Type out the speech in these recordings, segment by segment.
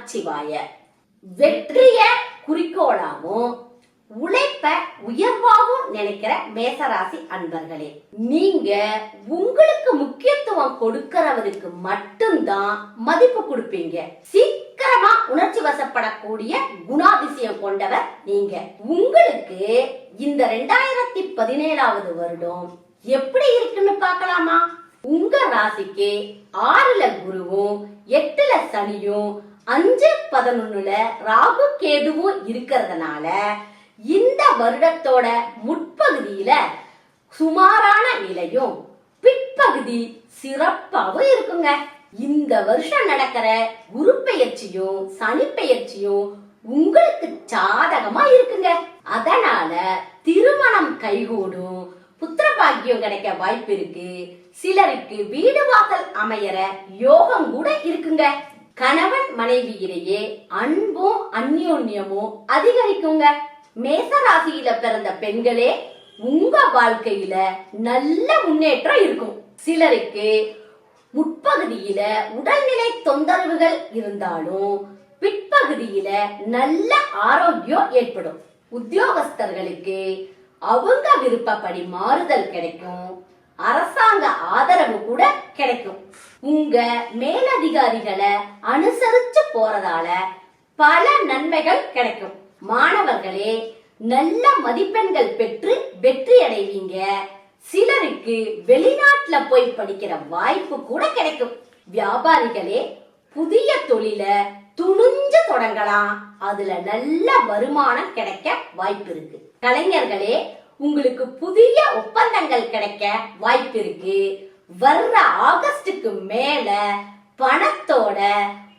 நமச்சிவாய வெற்றிய குறிக்கோளாகவும் உழைப்ப உயர்வாகவும் நினைக்கிற மேசராசி அன்பர்களே நீங்க உங்களுக்கு முக்கியத்துவம் கொடுக்கிறவருக்கு மட்டும்தான் மதிப்பு கொடுப்பீங்க. சீக்கிரமா உணர்ச்சி வசப்படக்கூடிய குணாதிசயம் கொண்டவர் நீங்க. உங்களுக்கு இந்த ரெண்டாயிரத்தி பதினேழாவது வருடம் எப்படி இருக்குன்னு பார்க்கலாமா? உங்க ராசிக்கு ஆறுல குருவும் எட்டுல சனியும் அஞ்சு பதினொன்னுல ராகு கேதுவும் இருக்கிறதுனால இந்த வருடத்தோட முற்பகுதியில சுமாரான நிலையும் பிற்பகுதி சிறப்பாகவும் இருக்குங்க. இந்த வருஷம் நடக்கிற குரு பெயர்ச்சியும் சனி பெயர்ச்சியும் உங்களுக்கு சாதகமா இருக்குங்க. அதனால திருமணம் கைகூடும் புத்திர பாக்கியம் கிடைக்க வாய்ப்பு இருக்கு. சிலருக்கு வீடு வாசல் அமையற யோகம் கூட இருக்குங்க. கணவன் மனைவியிடையே அன்பும் அந்யோன்யமும் அதிகரிக்குங்க. மேச ராசியில பிறந்த பெண்களே உங்க வாழ்க்கையில நல்ல முன்னேற்றம் இருக்கும். சிலருக்கு முற்பகுதியில உடல்நிலை தொந்தரவுகள் இருந்தாலும் பிற்பகுதியில நல்ல ஆரோக்கியம் ஏற்படும். உத்தியோகஸ்தர்களுக்கு அவங்க விருப்பப்படி மாறுதல் கிடைக்கும். அரசாங்க ஆதரவு கூட கிடைக்கும். உங்க மேலதிகாரிகளை அனுசரிச்சு போறதால பல நன்மைகள் கிடைக்கும். மாணவர்களே நல்ல மதிப்பெண்கள் பெற்று வெற்றி அடைவீங்க. சிலருக்கு வெளிநாட்டுல போய் படிக்கிற வாய்ப்பு கூட கிடைக்கும். வியாபாரிகளே புதிய தொழில துணிஞ்சு தொடங்கலாம். அதுல நல்ல வருமானம் கிடைக்க வாய்ப்பு இருக்கு. கலைஞர்களே உங்களுக்கு புதிய ஒப்பந்தங்கள் கிடைக்க வாய்ப்பு இருக்கு. வர்ற ஆகஸ்டுக்கு மேல பணத்தோட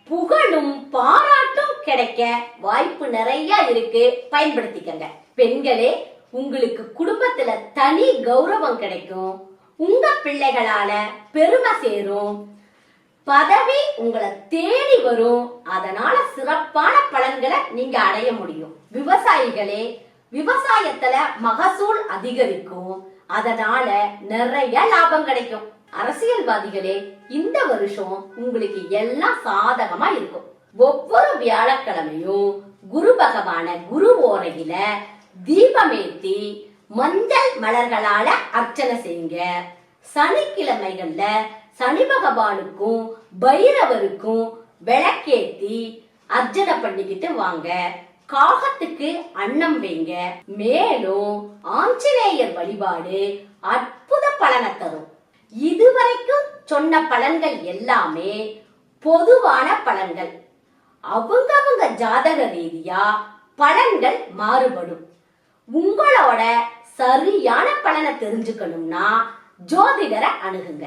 புகழும் பாராட்டும் கிடைக்க வாய்ப்பு நிறைய இருக்கு. பயன்படுத்திக்கங்க. பெண்களே உங்களுக்கு குடும்பத்துல தனி கௌரவம் கிடைக்கும். உங்க பிள்ளைகளால பெருமை சேரும். பதவி உங்களை தேடி வரும். அதனால சிறப்பான பலன்களை நீங்க அடைய முடியும். விவசாயிகளே விவசாயத்துல மகசூல் அதிகரிக்கும். அதனால நிறைய லாபம் கிடைக்கும். அரசியல்வாதிகளே இந்த வருஷம் உங்களுக்கு எல்லாம் சாதகமா இருக்கும். ஒவ்வொரு வியாழக்கிழமையும் குரு பகவான குரு ஓரையில தீபமேத்தி மஞ்சள் மலர்களால அர்ச்சனை செய்யுங்க. சனிக்கிழமைகள்ல சனி பகவானுக்கும் பைரவருக்கும் விளக்கேத்தி அர்ச்சனை பண்ணிக்கிட்டு வாங்க. காகத்துக்கு அன்னம் வைங்க. மேலும் ஆஞ்சநேயர் வழிபாடு அற்புத பலனை தரும். இதுவரைக்கும் சொன்ன பலன்கள் எல்லாமே பொதுவான பலன்கள். அவங்கவங்க ஜாதக ரீதியா பலன்கள் மாறுபடும். உங்களோட சரியான பலனை தெரிஞ்சுக்கணும்னா ஜோதிடரை அணுகுங்க.